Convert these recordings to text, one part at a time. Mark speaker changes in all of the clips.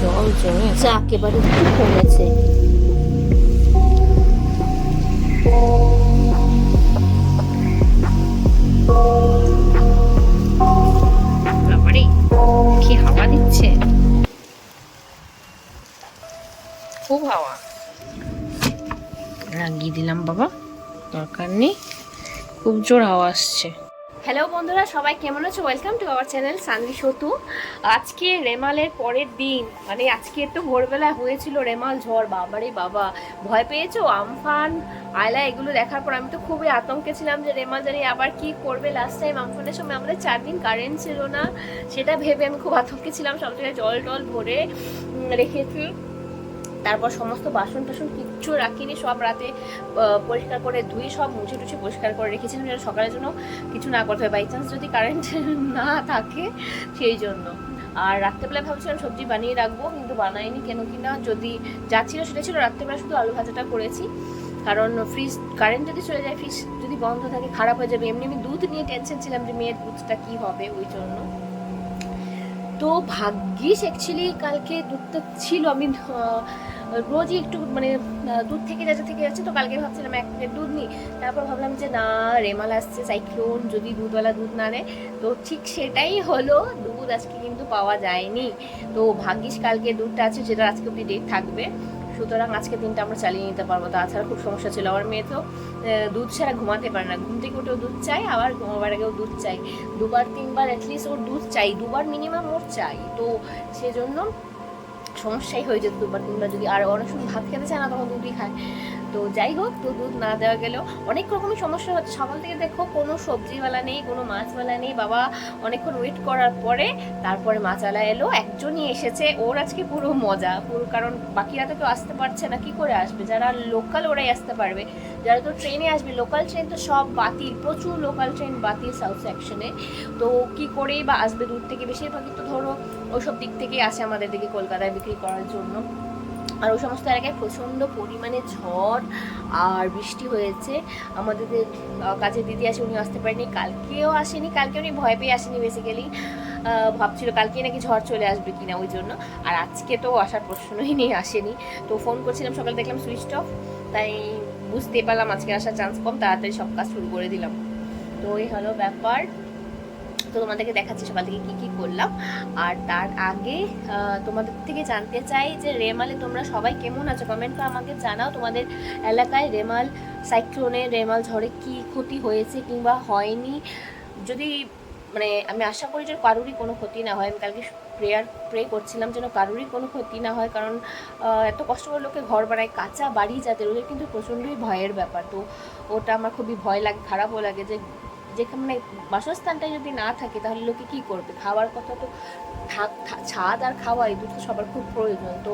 Speaker 1: জল জমে যা একেবারে কমেছে
Speaker 2: কি হাওয়া দিচ্ছে? খুব হাওয়া লাগিয়ে দিলাম বাবা, দরকার নেই। খুব জোর হাওয়া আসছে। হ্যালো বন্ধুরা, সবাই কেমন আছো? Welcome to our channel Sanvi Satu আজকে রেমালের পরের দিন মানে আজকে তো ভোরবেলা হয়েছিল রেমাল ঝড়, বাবারে বাবা। ভয় পেয়েছ? আমফান, আয়লা, এগুলো দেখার পর আমি তো খুবই আতঙ্কে ছিলাম যে রেমাল জানি আবার কি করবে লাস্ট টাইম আমফানের সময়। আমাদের চার দিন কারেন্ট ছিল না, সেটা ভেবে আমি খুব আতঙ্কে ছিলাম, সব জায়গায় জল টল ভরে রেখেছি। তারপর সমস্ত বাসন টাসন কিচ্ছু রাখিনি, সব রাতে পরিষ্কার করে ধুয়ে সব মুছে টুছে পরিষ্কার করে রেখেছিলাম যেন সকালের জন্য কিছু না করতে হয়। বাই চান্স যদি কারেন্ট না থাকে, সেই জন্য। আর রাত্রেবেলা ভাবছিলাম সবজি বানিয়ে রাখব, কিন্তু বানাইনি কেন কি না, যদি যা ছিল সেটা ছিল। রাত্রেবেলা শুধু আলু ভাজাটা করেছি। কারণ ফ্রিজ কারেন্ট যদি চলে যায় ফ্রিজ যদি বন্ধ থাকে, খারাপ হয়ে যাবে। এমনি আমি দুধ নিয়ে টেনশন ছিলাম যে মেয়ের দুধটা কি হবে ওই জন্য। তো ভাগ্যিস অ্যাকচুয়ালি কালকে দুধটা ছিল। আমি রোজই একটু মানে দুধ থেকে যাচ্ছে থেকে যাচ্ছে, তো কালকে ভাবছিলাম এক প্লেট দুধ নিই। তারপর ভাবলাম যে, না, রেমাল আসছে, সাইক্লোন যদি দুধওয়ালা দুধ না নেয়। তো ঠিক সেটাই হলো, দুধ আজকে কিন্তু পাওয়া যায়নি। তো ভাগ্যিস কালকে দুধটা আছে, যেটা আজকে অব্দি ডেট থাকবে। সুতরাং আজকে দিনটা আমরা চালিয়ে নিতে পারব। তাছাড়া খুব সমস্যা ছিল আমার মেয়ে তো দুধ ছাড়া ঘুমাতে পারে না। ঘুম থেকে উঠেও দুধ চাই আবার ঘুমাবার আগেও দুধ চাই দুবার, তিনবার অ্যাটলিস্ট ওর দুধ চাই, দুবার মিনিমাম ওর চাই। তো সেজন্য সমস্যাই হয়ে যেত দুবার তিনবার যদি আর অনেক সময় ভাত খেতে চায় না, তখন দুধই খায়। তো যাই হোক, তো দুধ না দেওয়া গেলেও অনেক রকমই সমস্যা হচ্ছে। সকাল থেকে দেখো, কোনো সবজিওয়ালা নেই, কোনো মাছওয়ালা নেই। বাবা অনেকক্ষণ ওয়েট করার পরে তারপরে মাছওয়ালা এলো, একজনই এসেছে। ওর আজকে পুরো মজা, পুরো কারণ বাকিরা তো কেউ আসতে পারছে না, কি করে আসবে? যারা লোকাল ওরাই আসতে পারবে। যারা তো ট্রেনে আসবে লোকাল ট্রেন তো সব বাতিল, প্রচুর লোকাল ট্রেন বাতিল সাউথ সেকশনে তো কি করেই বা আসবে? দূর থেকে বেশিরভাগই তো ধরো ওইসব দিক থেকেই আসে আমাদের দিকে কলকাতায় বিক্রি করার জন্য। আর ওই সমস্ত এলাকায় প্রচণ্ড পরিমাণে ঝড় আর বৃষ্টি হয়েছে। আমাদের আহ, দিদি আসে উনি আসতে পারেনি। কালকেও আসেনি কালকে উনি ভয় পেয়ে আসেনি বেসিক্যালি ভাবছিল কালকে নাকি ঝড় চলে আসবে কিনা ওই জন্য। আর আজকে তো আসার প্রশ্নই নেই আসেনি। তো ফোন করছিলাম সকালে দেখলাম সুইচ অফ তাই বুঝতে পারলাম আজকে আসার চান্স কম তাড়াতাড়ি সব কাজ শুরু করে দিলাম। তো এই হলো ব্যাপার। তো তোমাদেরকে দেখাচ্ছি সকাল থেকে কি কি করলাম। আর তার আগে তোমাদের থেকে জানতে চাই যে রেমালে তোমরা সবাই কেমন আছো? কমেন্ট করে আমাকে জানাও তোমাদের এলাকায় রেমাল সাইক্লোনে রেমাল ঝড়ে কি ক্ষতি হয়েছে কিংবা হয়নি? যদি মানে আমি আশা করি যে কারুরই কোনো ক্ষতি না হয়। আমি কালকে প্রেয়ার প্রে করছিলাম যেন কারুরই কোনো ক্ষতি না হয়, কারণ এত কষ্ট করে লোকে ঘর বানায়, কাঁচা বাড়ি যাদের ওদের কিন্তু প্রচণ্ডই ভয়ের ব্যাপার। তো ওটা আমার খুবই ভয় লাগে, খারাপও লাগে যে যেখানে মানে বাসস্থানটাই যদি না থাকে, তাহলে লোকে কি করবে? খাওয়ার কথা তো থাক ছাদ আর খাওয়া, এই দুটো সবার খুব প্রয়োজন। তো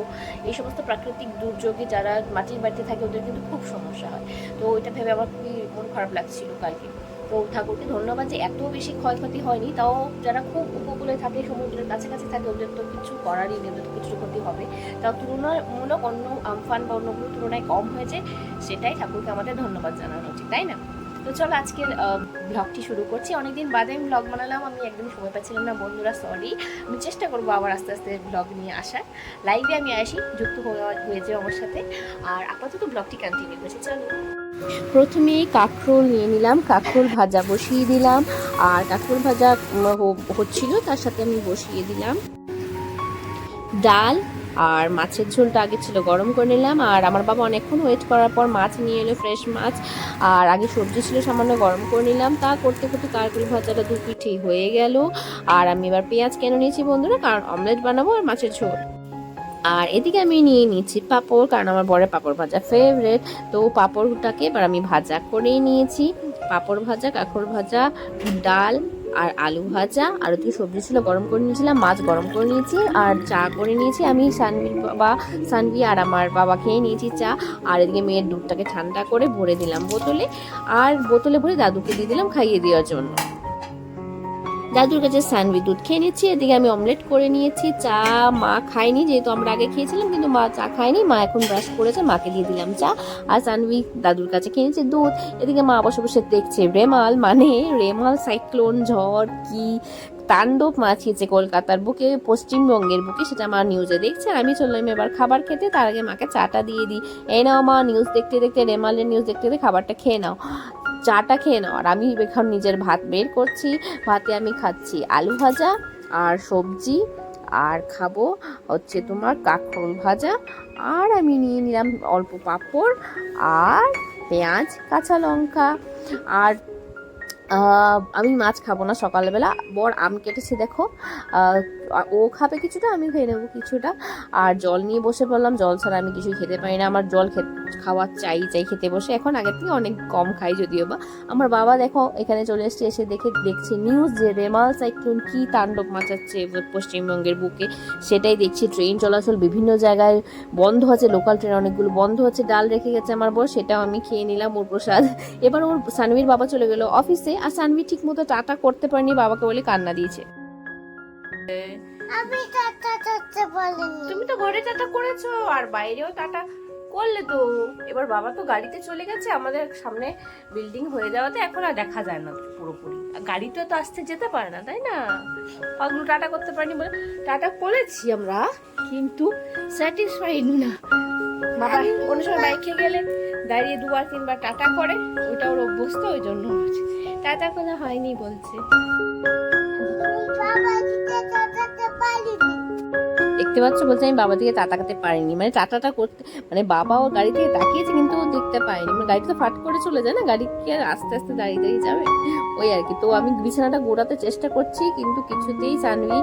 Speaker 2: এই সমস্ত প্রাকৃতিক দুর্যোগে যারা মাটির বাড়িতে থাকে, ওদের কিন্তু খুব সমস্যা হয়। তো ওইটা ভেবে আমার খুবই মন খারাপ লাগছিল কালকে। তো ঠাকুরকে ধন্যবাদ যে এত বেশি ক্ষয়ক্ষতি হয়নি, তাও যারা খুব উপকূলে থাকে, সমুদ্রের কাছাকাছি থাকে, ওদের তো কিছু করারই নেই, ওদের কিছু ক্ষতি হবে। তাও তুলনামূলক অন্য আমফান বা অন্যগুলোর তুলনায় কম হয়েছে, সেটাই ঠাকুরকে আমাদের ধন্যবাদ জানানো উচিত, তাই না? তো চলো আজকের ব্লগটি শুরু করছি। অনেকদিন বাদে আমি ব্লগ বানালাম, আমি একদম সময় পাচ্ছিলাম না, বন্ধুরা সরি আমি চেষ্টা করব আবার আস্তে আস্তে ব্লগ নিয়ে আসার। লাইভে আমি আসি, যুক্ত হয়ে যাও আমার সাথে। আর আপাতত ব্লগটি কন্টিনিউ করছি, চলো।
Speaker 1: প্রথমে কাঁকরোল নিয়ে নিলাম, কাঁকরোল ভাজা বসিয়ে দিলাম। আর কাঁকরোল ভাজা হচ্ছিল, তার সাথে আমি বসিয়ে দিলাম। ডাল আর মাছের ঝোলটা আগে ছিল গরম করে নিলাম, আর আমার বাবা অনেকক্ষণ ওয়েট করার পর মাছ নিয়ে এলো ফ্রেশ মাছ, আর আগে সবজি ছিল সামান্য গরম করে নিলাম। তা করতে করতে কারকুল ভাজাটা দু পিঠে হয়ে গেল, আর আমি এবার পেঁয়াজ কেন নিয়েছি বন্ধুরা? কারণ অমলেট বানাবো আর মাছের ঝোল। আর এদিকে আমি নিয়ে নিচ্ছি পাঁপড়, কারণ আমার বড় পাঁপড় ভাজা ফেভারেট তো পাঁপড়টাকে এবার আমি ভাজা করেই নিয়েছি। পাঁপড় ভাজা, কাঁকড় ভাজা, ডাল আর আলু ভাজা, আর ওদিকে সবজি ছিল, গরম করে নিয়েছিলাম, মাছ গরম করে নিয়েছি, আর চা করে নিয়েছি। আমি সানভি বাবা সানভি আর আমার বাবা খেয়ে নিয়েছি চা, আর এদিকে মেয়ের দুধটাকে ঠান্ডা করে ভরে দিলাম বোতলে, আর বোতলে ভরে দাদুকে দিয়ে দিলাম খাইয়ে দেওয়ার জন্য। দাদুর কাছে সানভি দুধ খেয়ে নিচ্ছি, এদিকে আমি অমলেট করে নিয়েছি, চা মা খায়নি, যেহেতু আমরা আগে খেয়েছিলাম, কিন্তু মা চা খায়নি, মা এখন ব্রাশ করেছে, মাকে দিয়ে দিলাম চা আর সানভি দাদুর কাছে খেয়ে নিচ্ছে দুধ। এদিকে মা বসে বসে দেখছে রেমাল মানে রেমাল, সাইক্লোন, ঝড়, কি
Speaker 2: তাণ্ডব মাছিয়েছে কলকাতার বুকে, পশ্চিমবঙ্গের বুকে, সেটা মা নিউজে দেখছে, আমি চললাম এবার খাবার খেতে, তার আগে মাকে চাটা দিয়ে দিই। এই নাও মা, নিউজ দেখতে দেখতে, রেমালের নিউজ দেখতে দেখতে খাবারটা খেয়ে নাও। চাটা খেয়ে নাও। আর আমি এখন নিজের ভাত বের করছি। ভাতে আমি খাচ্ছি আলু ভাজা আর সবজি। আর খাব হচ্ছে তোমার কাঁকরোল ভাজা। আর আমি নিয়ে নিলাম অল্প পাঁপড় আর পেঁয়াজ, কাঁচা লঙ্কা। আর আমি মাছ খাব না সকালবেলা। বর আম কেটেছে, দেখো। ও খাবে কিছুটা, আমি খেয়ে নেব কিছুটা। আর জল নিয়ে বসে পড়লাম। জল ছাড়া আমি কিছুই খেতে পারি না। আমার জল খাওয়া চাই চাই খেতে বসে। এখন আগের থেকে অনেক কম খাই যদিও বা। আমার বাবা, দেখো, এখানে চলে এসছে, এসে দেখে দেখছে নিউজ যে রেমাল সাইক্লোন কি তাণ্ডব মাচাচ্ছে পশ্চিমবঙ্গের বুকে। সেটাই দেখছি। ট্রেন চলাচল বিভিন্ন জায়গায় বন্ধ আছে। লোকাল ট্রেন অনেকগুলো বন্ধ হচ্ছে ডাল রেখে গেছে আমার বর। সেটাও আমি খেয়ে নিলাম ওর প্রসাদ। এবার ওর সানভির বাবা চলে গেল অফিসে আর সানভি ঠিক মতো টাটা করতে পারেনি বাবাকে বলে কান্না দিয়েছে।
Speaker 3: আমি টাটা করতে পারিনি।
Speaker 4: তুমি তো ঘরে টাটা করেছ আর বাইরেও টাটা করলে তো। এবার বাবা তো গাড়িতে চলে গেছে আমাদের সামনে বিল্ডিং হয়ে যাওয়াতে এখন আর দেখা যায় না পুরোপুরি। আর গাড়িতে তো আসতে যেতে পারে না তাই না? পাগলু টাটা করতে পারিনি বলে টাটা করেছি আমরা কিন্তু স্যাটিসফাইড না। বাবা কোনো সময় বাইকে গেলে দাঁড়িয়ে দুবার তিনবার টাটা করে ওটা ওর অভ্যস্ত ওই জন্য হচ্ছে টাটা কোনো হয়নি বলছে।
Speaker 2: দেখতে পাচ্ছ বলছে আমি বাবা থেকে তাকাতে পারিনি। মানে টাটাটা করতে মানে বাবা ওর গাড়ি থেকে তাকিয়েছে কিন্তু ও দেখতে পায়নি। মানে গাড়িটা তো ফাট করে চলে যায় না? গাড়ি কি আর আস্তে আস্তে দাঁড়িয়ে দাঁড়িয়ে যাবে? ওই আর কি। তো আমি বিছানাটা গোড়াতে চেষ্টা করছি কিন্তু কিছুতেই সানভি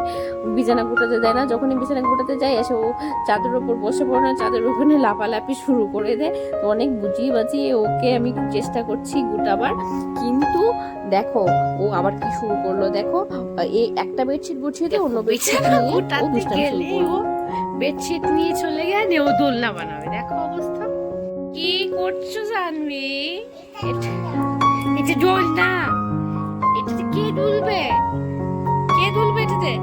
Speaker 2: বিছানা গোটাতে দেয় না যখনই বিছানা গোটাতে যায় এসে ও চাদরের ওপর বসে পড়ে না চাদরের ওখানে লাফালাফি শুরু করে দেয় তো অনেক বুঝিয়ে বাজিয়ে ওকে আমি চেষ্টা করছি গোটাবার। কিন্তু দেখো ও আবার কি শুরু করল? দেখো এই একটা বেডশিট গুছিয়ে দিয়ে অন্য বেডশিট নিয়ে ও দুষ্টামি শুরু করল।
Speaker 4: ও বেডশিট নিয়ে চলে গেলে ও দোলনা বানাবে। দেখো অবস্থা। কি করছ জানবি? এটা দোলনা। এটাতে কে দুলবে? কে দুলবে এটাতে?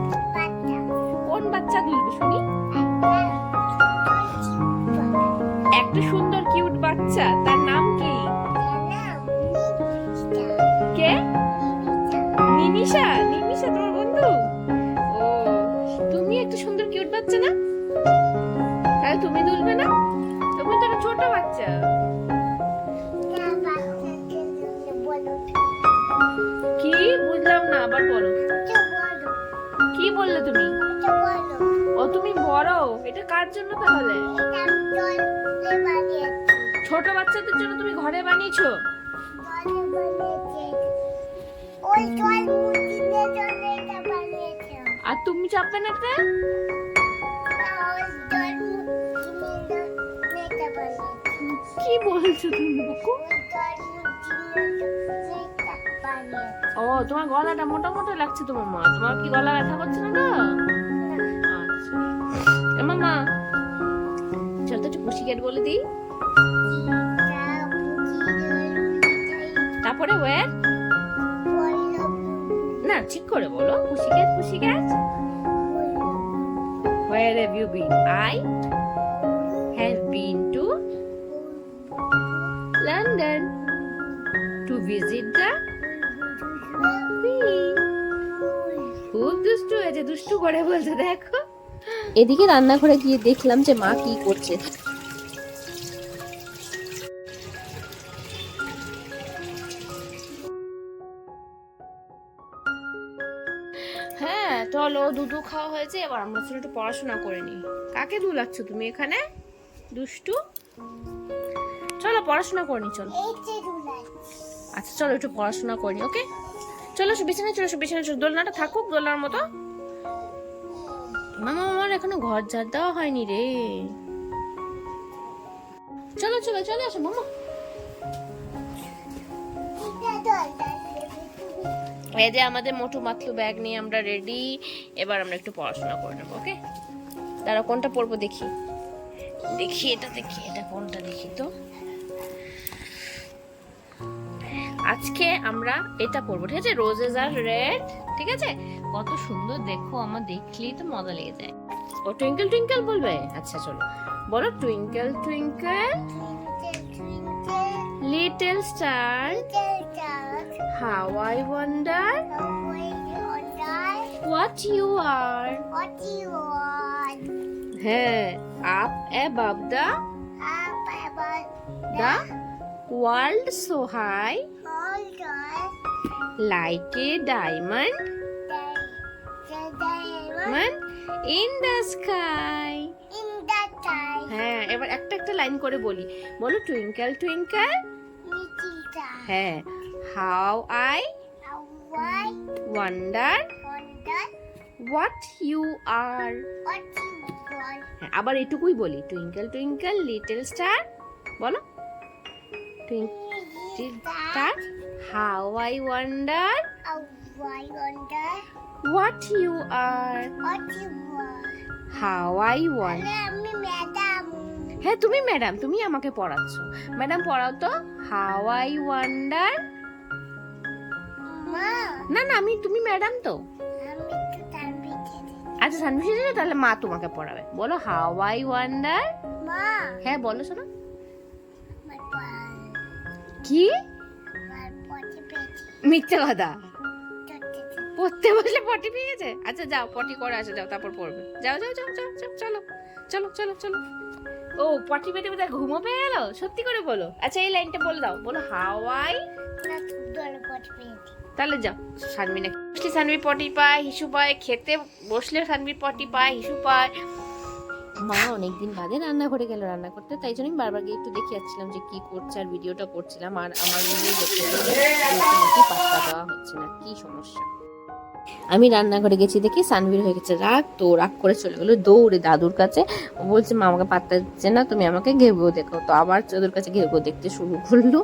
Speaker 4: কোন বাচ্চা দুলবে শুনি? একটা সুন্দর কিউট বাচ্চা, তার বানিয়েছে কি বলছো তুমি বুকু ও, তোমার গলাটা মোটা মোটা লাগছে তোমার মা। তোমার কি গলা ব্যথা করছে না তো? আচ্ছা। মামা চল তো একটু পুষিকেট বলে দিই। তারপরে ওয়ের না, ঠিক করে বলো। পুষিকেট পুষিকেট Where have you been? I have been to London to visit the Queen. খুব দুষ্টু হয়েছে দুষ্টু করে বলছে দেখো
Speaker 2: এদিকে রান্নাঘরে গিয়ে দেখলাম যে মা কি করছে
Speaker 4: দুধু খাওয়া হয়েছে এবার আমরা চলো একটু পড়াশোনা করে নিই। কাকে দুলাচ্ছ তুমি এখানে? দুষ্টু? চলো পড়াশোনা করে নি চলো। আচ্ছা চলো একটু পড়াশোনা করে নি ওকে? চলো বিছানায় চলো বিছানায় চলো দোলনাটা থাকুক দোলনার মতো। মামা আমার এখনও ঘর ঝাড় দেওয়া হয়নি রে। চলো চলো চলে আসো মামা। এই যে আমাদের মোটু মাতলু ব্যাগ নিয়ে আমরা রেডি এবার আমরা একটু পড়াশোনা করে নেব ওকে দাঁড়া কোনটা পড়ব দেখি। দেখি এটা দেখি এটা কোনটা দেখি তো। আজকে আমরা এটা পড়ব ঠিক আছে? রোজেস আর রেড ঠিক আছে? কত সুন্দর দেখো আমার দেখলেই তো মজা লেগে যায়। ও টুইঙ্কেল টুইঙ্কেল বলবে? আচ্ছা চলো। বলো twinkle twinkle little star how I wonder
Speaker 2: what you are
Speaker 4: What you want?
Speaker 2: হ্যাঁ up above the
Speaker 4: Up about
Speaker 2: the world so high
Speaker 4: hold on.
Speaker 2: Like a diamond
Speaker 4: The, the diamond
Speaker 2: in the sky
Speaker 4: in the sky.
Speaker 2: হ্যাঁ এবার একটা একটা line করে বলি বলো twinkle twinkle হ্যাঁ
Speaker 4: How
Speaker 2: wonder
Speaker 4: wonder
Speaker 2: আর
Speaker 4: what you want.
Speaker 2: হ্যাঁ, আবার এটুকুই বলি। টুইঙ্কেল টুইঙ্কেল লিটল স্টার বলো। Twinkle star how I wonder
Speaker 4: How wonder
Speaker 2: what you are
Speaker 4: what you আমি ম্যাডাম
Speaker 2: হ্যাঁ তুমি ম্যাডাম তুমি আমাকে পড়াচ্ছ। ম্যাডাম পড়াও তো। হাউ আই ওয়ান্ডার
Speaker 4: মা
Speaker 2: না না আমি তুমি ম্যাডাম তো। আচ্ছা সানভি এসেছে তাহলে মা তোমাকে পড়াবে। বলো হাউ আই ওয়ান্ডার
Speaker 4: মা।
Speaker 2: হ্যাঁ বলো শোনো। কি? মিথ্যে কথা? পড়তে বসলে পটি পেয়ে গেছে? আচ্ছা যাও পটি করে আসো যাও তারপর পড়বে। যাও যাও যাও যাও যাও চলো চলো চলো চলো। ও পটি পেতে পেতে ঘুমো পেয়ে গেল? সত্যি করে বলো। আচ্ছা এই লাইনটা বলে দাও। বলো হাওয়াই
Speaker 4: না সুন্দর পটি পেয়েছি।
Speaker 2: তাহলে যাও। সানবি না বসলে সানবি পটি পায়, হিসু পায়, খেতে বসলে সানবি পটি পায়, হিসু পায়। মা অনেকদিন বাদে রান্না করে গেল রান্না করতে, তাই জন্য বারবার গিয়ে একটু দেখে যাচ্ছিলাম যে কি করছে আর ভিডিওটা করছিলাম, আর আমার ভিডিও পাত্তা দেওয়া হচ্ছে না, কি সমস্যা? আমি রান্নাঘরে গেছি, দেখি সানভীর হয়ে গেছে রাগ, তো রাগ করে চলে গেলো দৌড়ে দাদুর কাছে। ও বলছে, মা আমাকে পাত্তা দিচ্ছে না, তুমি আমাকে ঘেউঘেউ দেখো। তো আবার দাদুর কাছে ঘেউঘেউ দেখতে শুরু করল।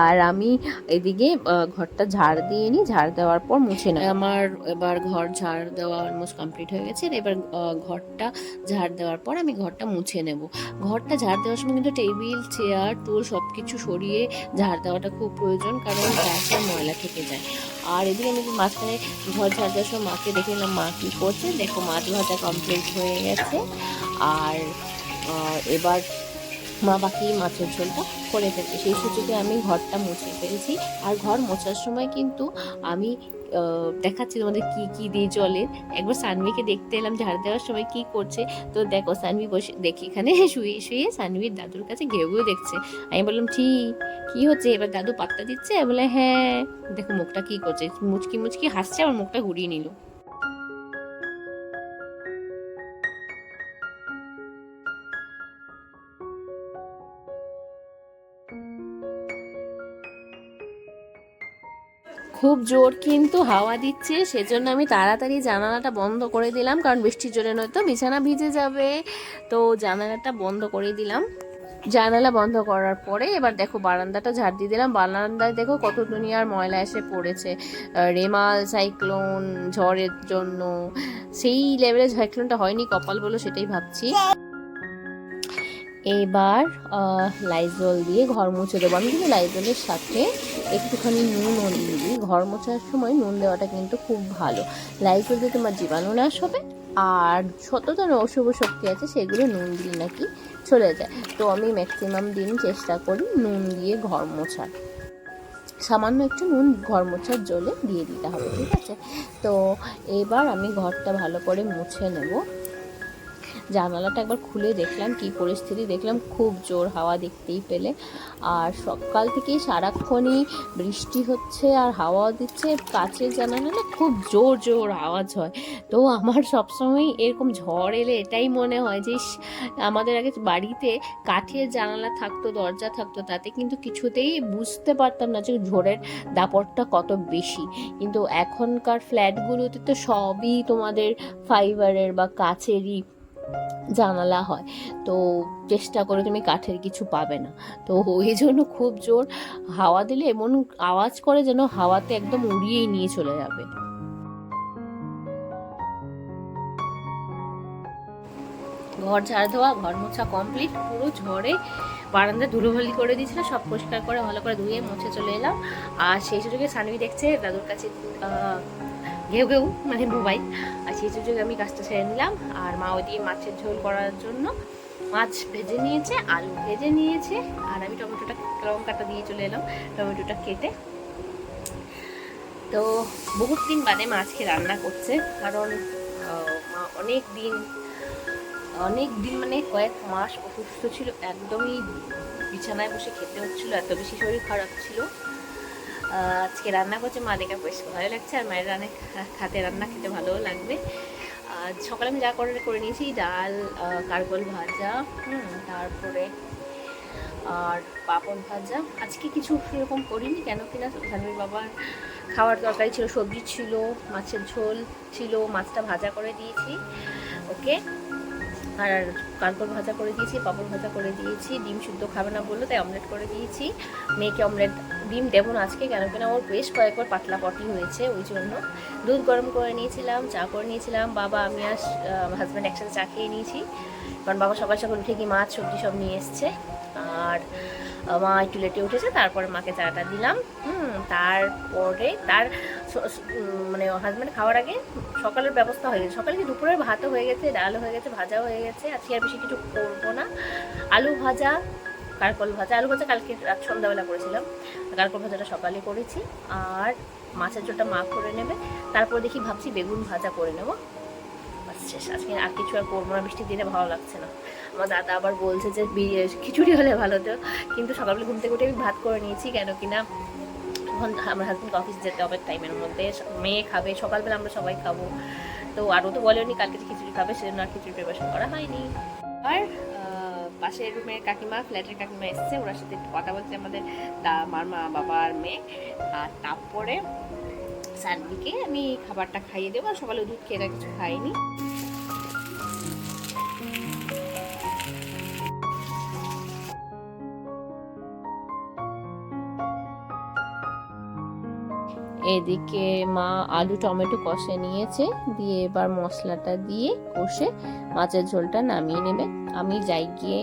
Speaker 2: আর আমি এদিকে ঘরটা ঝাড় দিয়ে নিই, ঝাড় দেওয়ার পর মুছে না আমার এবার ঘর ঝাড় দেওয়া অলমোস্ট কমপ্লিট হয়ে গেছে। এবার ঘরটা ঝাড় দেওয়ার পর আমি ঘরটা মুছে নেব। ঘরটা ঝাড় দেওয়ার সময় কিন্তু টেবিল, চেয়ার টুল সব কিছু সরিয়ে ঝাড় দেওয়াটা খুব প্রয়োজন, কারণ গ্যাসটা ময়লা থেকে যায়। আর এদিকে আমি মাঝখানে ঘর ঝাড় দেওয়ার সময় মাকে দেখে নিলাম, মা কী করছে? দেখো মাছ ভাজা কমপ্লিট হয়ে গেছে। আর এবার মা বাকি মাছের ঝোলটা করে ফেলছে সেই সুযোগে আমি ঘরটা মুছে ফেলছি। আর ঘর মোছার সময় কিন্তু আমি দেখাচ্ছি তোমাদের কি কি দিয়ে জলের একবার সানভিকে দেখতে এলাম, ঝাড় দেওয়ার সময় কি করছে। তো দেখো, সানভি বসে, দেখি এখানে শুয়ে শুয়ে সানভির দাদুর কাছে ঘেউ ঘেউ দেখছে। আমি বললাম ঠিক কি হচ্ছে? এবার দাদু পাত্তা দিচ্ছে। বলে হ্যাঁ দেখো মুখটা কি করছে? মুচকি মুচকি হাসছে আবার মুখটা ঘুরিয়ে নিল। খুব জোর কিন্তু হাওয়া দিচ্ছে, সেজন্য আমি তাড়াতাড়ি জানালাটা বন্ধ করে দিলাম, কারণ বৃষ্টির জন্য নয়তো বিছানা ভিজে যাবে। তো জানালাটা বন্ধ করে দিলাম। জানালা বন্ধ করার পরে এবার দেখো বারান্দাটা ঝাড় দিয়ে দিলাম। বারান্দায় দেখো কত দুনিয়ার ময়লা এসে পড়েছে। রেমাল, সাইক্লোন, ঝড়ের জন্য। সেই লেভেলে সাইক্লোনটা হয়নি, কপাল বলো সেটাই ভাবছি। এবার লাইজল দিয়ে ঘর মুছে দেবো। আমি কিন্তু লাইজলের সাথে একটুখানি নুনও দিয়ে দিই। ঘর মোছার সময় নুন দেওয়াটা কিন্তু খুব ভালো। লাইজল দিয়ে তোমার জীবাণু নাশ হবে। আর সততার অশুভ শক্তি আছে, সেগুলো নুন দিয়ে নাকি চলে যায়। তো আমি ম্যাক্সিমাম দিন চেষ্টা করি নুন দিয়ে ঘর মোছার। সামান্য একটু নুন ঘর মোছার জলে দিয়ে দিতে হবে, ঠিক আছে? তো এবার আমি ঘরটা ভালো করে মুছে নেব। জানালাটা একবার খুলে দেখলাম, কি পরিস্থিতি দেখলাম, খুব জোর হাওয়া দেখতেই পেলে। আর সকাল থেকেই সারাক্ষণই বৃষ্টি হচ্ছে আর হাওয়া দিচ্ছে কাছের জানালা খুব জোর জোর আওয়াজ হয়। তো আমার সবসময় এরকম ঝড় এলে এটাই মনে হয় যে আমাদের আগে বাড়িতে কাঠের জানালা থাকতো, দরজা থাকতো, তাতে কিন্তু কিছুতেই বুঝতে পারতাম না যে ঝড়ের দাপটটা কত বেশি। কিন্তু এখনকার ফ্ল্যাটগুলোতে তো সবই তোমাদের ফাইবারের বা কাচেরই জানালা হয়। তো চেষ্টা করে তুমি কাঠের কিছু পাবে না। তো ওই জন্য খুব জোর হাওয়া দিলে এমন আওয়াজ করে যেন হাওয়াতে একদম উড়িয়েই নিয়ে চলে যাবে। ঘর ঝাড় ধোয়া, ঘর মোছা কমপ্লিট পুরো ঝড়ে বারান্দা ধুলোভালি করে দিয়েছিল, সব পরিষ্কার করে ভালো করে ধুয়ে মুছে চলে এলাম। আর সেই সুযোগে সানভি দেখছে, দাদুর কাছে ঘেউ ঘেউ মানে মোবাইল আর সেই সুযোগে আমি কাজটা সেরে নিলাম। আর মা ওদিকে মাছের ঝোল করার জন্য মাছ ভেজে নিয়েছে, আলু ভেজে নিয়েছে, আর আমি টমেটোটা, লঙ্কাটা দিয়ে চলে এলাম টমেটোটা কেটে। তো বহুত দিন বাদে মাছকে রান্না করছে, কারণ অনেক দিন অনেক দিন মানে কয়েক মাস অসুস্থ ছিল, একদমই বিছানায় বসে খেতে হচ্ছিল, এত বেশি শরীর খারাপ ছিল। আজকে রান্না করছে মা দেখে বেশ ভালো লাগছে আর মায়ের রান্না খাতে রান্না খেতে ভালোও লাগবে। আজ সকালে আমি যা করে করে নিয়েছি ডাল আহ, ভাজা তারপরে আর পাঁপড় ভাজা। আজকে কিছু সেরকম করিনি কেন কিনা সানবির বাবার খাওয়ার তরকারি ছিল সবজি ছিল মাছের ঝোল ছিল মাছটা ভাজা করে দিয়েছি। ওকে আর কানকর ভাজা করে দিয়েছি, পাঁপড় ভাজা করে দিয়েছি, ডিম শুদ্ধ খাবে না বলল তাই অমলেট করে দিয়েছি। মেয়েকে অমলেট ডিম দেবো না আজকে কেন কেন ওর বেশ কয়েকবার পাতলা পটি হয়েছে, ওই জন্য দুধ গরম করে নিয়েছিলাম, চা করে নিয়েছিলাম, বাবা, আমি আর হাজব্যান্ড একসাথে চা খেয়ে নিয়েছি। কারণ বাবা সকাল সকাল উঠে কি মাছ, সবজি সব নিয়ে এসছে। আর মা একটু লেটে উঠেছে, তারপরে মাকে চাটা দিলাম। হুম, তারপরে, তার মানে হাজব্যান্ড খাওয়ার আগে সকালের ব্যবস্থা হয়ে গেছে। সকালে কি দুপুরের ভাতও হয়ে গেছে ডালও হয়ে গেছে, ভাজাও হয়ে গেছে। আজকে আর বেশি কিছু করব না। আলু ভাজা কারকল ভাজা। আলু ভাজা কালকে রাত সন্ধ্যাবেলা করেছিলাম। কারকল ভাজাটা সকালে করেছি। আর মাছের ঝোলটা মা করে নেবে। তারপর দেখি ভাবছি বেগুন ভাজা করে নেব। শেষ। আজকে আর কিছু আর করব না। বৃষ্টির দিনে ভালো লাগছে না। আমার দাদা আবার বলছে যে খিচুড়ি হলে ভালো হতো। কিন্তু সকালবেলা ঘুম থেকে উঠে আমি ভাত করে নিয়েছি। কেন কিনা তখন আমার হাজব্যান্ড অফিস যেতে হবে টাইমের মধ্যে। মেয়ে খাবে, সকালবেলা আমরা সবাই খাব। তো আরও তো বলেনি কালকে খিচুড়ি খাবে, সেজন্য আর খিচুড়ি প্রিপারেশন করা হয়নি। আর পাশের রুমের কাকিমা ফ্ল্যাটের কাকিমা এসছে, ওনার সাথে একটু কথা বলছে আমাদের দা- মার মা, বাবা আর মেয়ে। আর তারপরে সানভিকে আমি খাবারটা খাইয়ে দেবো, আর সকালে দুধ খেয়ে কিছু খাইনি।
Speaker 1: এদিকে মা আলু, টমেটো কষে নিয়েছে, দিয়ে এবার মশলাটা দিয়ে কষে মাছের ঝোলটা নামিয়ে নেবে। আমি যাই গিয়ে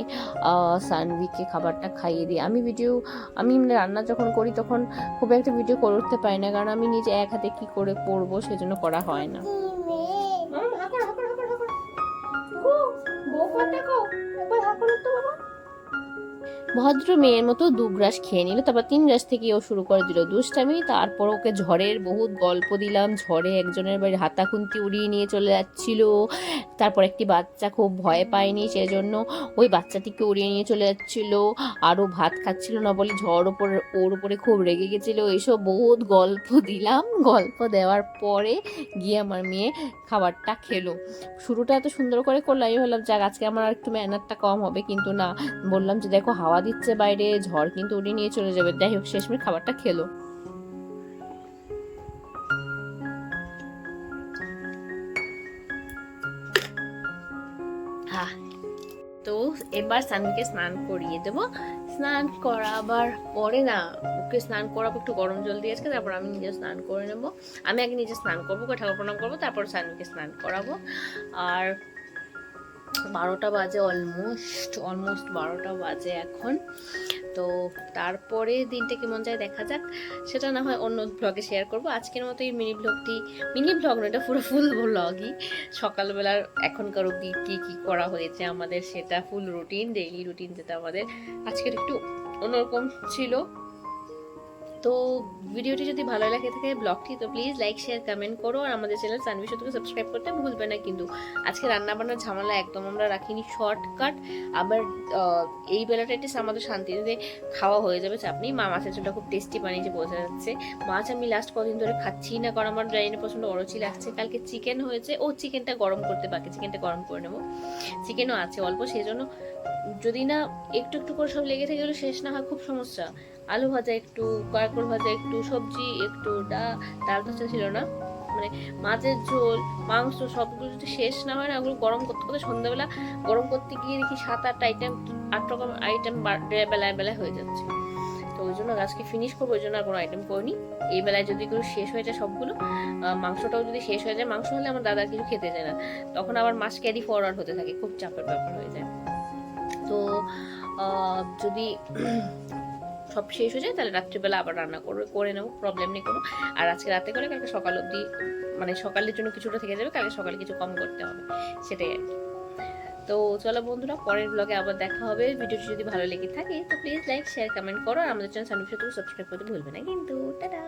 Speaker 1: সানভিকে খাবারটা খাইয়ে দিই। আমি ভিডিও আমি রান্না যখন করি তখন খুব একটা ভিডিও করতে পারি না, কারণ আমি নিজে এক হাতে কী করে করব সেজন্য করা হয় না। ভদ্র মেয়ের মতো দু গ্রাস খেয়ে নিল, তারপর তিন গ্রাস থেকে ও শুরু করে দিল দুষ্টামি। তারপর ওকে ঝড়ের বহুত গল্প দিলাম, ঝড়ে একজনের বাড়ির হাতা খুন্তি উড়িয়ে নিয়ে চলে যাচ্ছিল। তারপর একটি বাচ্চা খুব ভয় পায়নি, সেজন্য ওই বাচ্চাটিকে উড়িয়ে নিয়ে চলে যাচ্ছিল। আরও ভাত খাচ্ছিল না বলে ঝড় ওপরে, ওর উপরে খুব রেগে গেছিল। এইসব বহুত গল্প দিলাম, গল্প দেওয়ার পরে গিয়ে আমার মেয়ে খাবারটা খেলো। শুরুটা এত সুন্দর করে করলাম আমি ভাবলাম, যাক, আজকে আমার আর একটু ম্যানারটা কম হবে। কিন্তু না, বললাম যে, দেখো, হাওয়া দিচ্ছে বাইরে, ঝড় কিন্তু উড়িয়ে নিয়ে চলে যাবে। যাই হোক, শেষমেশ খাবারটা খেলো।
Speaker 2: তো এবার সানভিকে স্নান করিয়ে দেবো। স্নান করাবার পরে না, ওকে স্নান করাবো, একটু গরম জল দিয়ে আজকে, তারপর আমি নিজে স্নান করে নেব। আমি আগে নিজে স্নান করব ঠাকুর প্রণাম করব, তারপর সানভিকে স্নান করাবো। আর বারোটা বাজে অলমোস্ট অলমোস্ট বারোটা বাজে এখন। তো তারপরে দিনটা কেমন যায় দেখা যাক। সেটা না হয় অন্য ব্লগে শেয়ার করব। আজকের মতো এই মিনি ব্লগটি মিনি ব্লগ নয়, এটা পুরো ফুল ব্লগই সকালবেলার এখনকার অব্দি কী কী করা হয়েছে আমাদের সেটা ফুল রুটিন ডেইলি রুটিন যেটা আমাদের। আজকের একটু অন্যরকম ছিল। তো ভিডিওটি যদি ভালো লাগে থাকে ব্লগটি, তো প্লিজ লাইক শেয়ার কমেন্ট করো আর আমাদের চ্যানেল সানভি সত্যকে সাবস্ক্রাইব করতে ভুলবে না কিন্তু। আজকে রান্না বান্নার ঝামেলা একদম আমরা রাখিনি শর্টকাট আবার এই বেলাটা একটু আমাদের শান্তিতে খাওয়া হয়ে যাবে, চাপ নেই। মা মাছের ঝোলটা খুব টেস্টি বানিয়েছে, বোঝা যাচ্ছে। মাছ আমি লাস্ট কদিন ধরে খাচ্ছি না, কারণ আমার ড্রাইনে প্রচণ্ড অরচি লাগছে। কালকে চিকেন হয়েছে। ও চিকেনটা গরম করতে বাকি চিকেনটা গরম করে নেব। চিকেনও আছে অল্প সেই জন্য যদি না একটু একটু করে সব লেগে থাকে শেষ না হয়, খুব সমস্যা। আলু ভাজা একটু কারকল ভাজা একটু, সবজি একটু ডা ডাল ভাজা ছিল না। মানে মাছের ঝোল, মাংস, সবগুলো যদি শেষ না হয় না, ওগুলো গরম করতে করতে সন্ধ্যাবেলা গরম করতে গিয়ে দেখি সাত আট আইটেম আট রকম আইটেম বেলায় বেলায় হয়ে যাচ্ছে। তো ওই জন্য আজকে ফিনিশ করব, ওই জন্য আর কোনো আইটেম করিনি। এই বেলায় যদি কোনো শেষ হয়ে যায় সবগুলো মাংসটাও যদি শেষ হয়ে যায়, মাংস হলে আমার দাদা কিছু খেতে যায় না। তখন আবার মাছ ক্যারি ফরওয়ার্ড হতে থাকে, খুব চাপের ব্যাপার হয়ে যায়। তো যদি সব শেষ হয়ে যায়, তাহলে রাত্রিবেলা আবার রান্না করবে করে নেব প্রবলেম নেই কোনো। আর আজকে রাতে করে কালকে সকাল অব্দি মানে সকালের জন্য কিছুটা থেকে যাবে, কালকে সকালে কিছু কম করতে হবে, সেটাই আর কি। তো চলো বন্ধুরা, পরের ব্লগে আবার দেখা হবে। ভিডিওটি যদি ভালো লেগে থাকে, তো প্লিজ লাইক শেয়ার কমেন্ট করো, আর আমাদের চ্যানেল সাবস্ক্রাইব করতে ভুলবে না কিন্তু, টাটা!